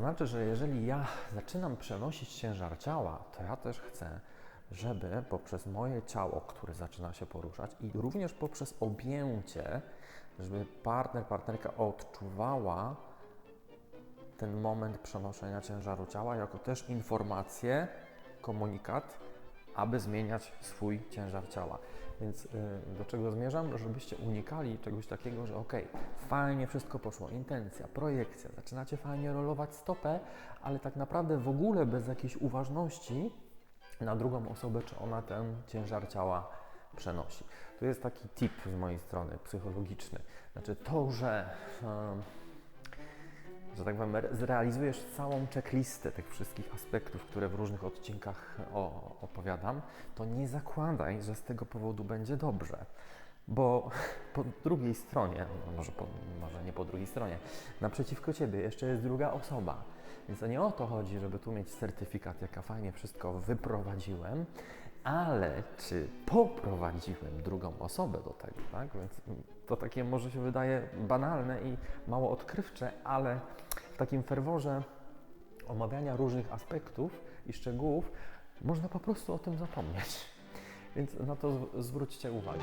znaczy, że jeżeli ja zaczynam przenosić ciężar ciała, to ja też chcę, żeby poprzez moje ciało, które zaczyna się poruszać i również poprzez objęcie, żeby partner, partnerka odczuwała ten moment przenoszenia ciężaru ciała jako też informację, komunikat, aby zmieniać swój ciężar ciała. Więc y, do czego zmierzam? Żebyście unikali czegoś takiego, że ok, fajnie wszystko poszło, intencja, projekcja, zaczynacie fajnie rolować stopę, ale tak naprawdę w ogóle bez jakiejś uważności na drugą osobę, czy ona ten ciężar ciała przenosi. Tu jest taki tip z mojej strony psychologiczny. Znaczy to, że że tak powiem, re- zrealizujesz całą checklistę tych wszystkich aspektów, które w różnych odcinkach o, opowiadam, to nie zakładaj, że z tego powodu będzie dobrze. Bo po drugiej stronie, no może, po, może nie po drugiej stronie, naprzeciwko ciebie jeszcze jest druga osoba. Więc to nie o to chodzi, żeby tu mieć certyfikat, jaka fajnie wszystko wyprowadziłem, ale czy poprowadziłem drugą osobę do tego, tak? Więc to takie może się wydaje banalne i mało odkrywcze, ale w takim ferworze omawiania różnych aspektów i szczegółów można po prostu o tym zapomnieć. Więc na to zw- zwróćcie uwagę.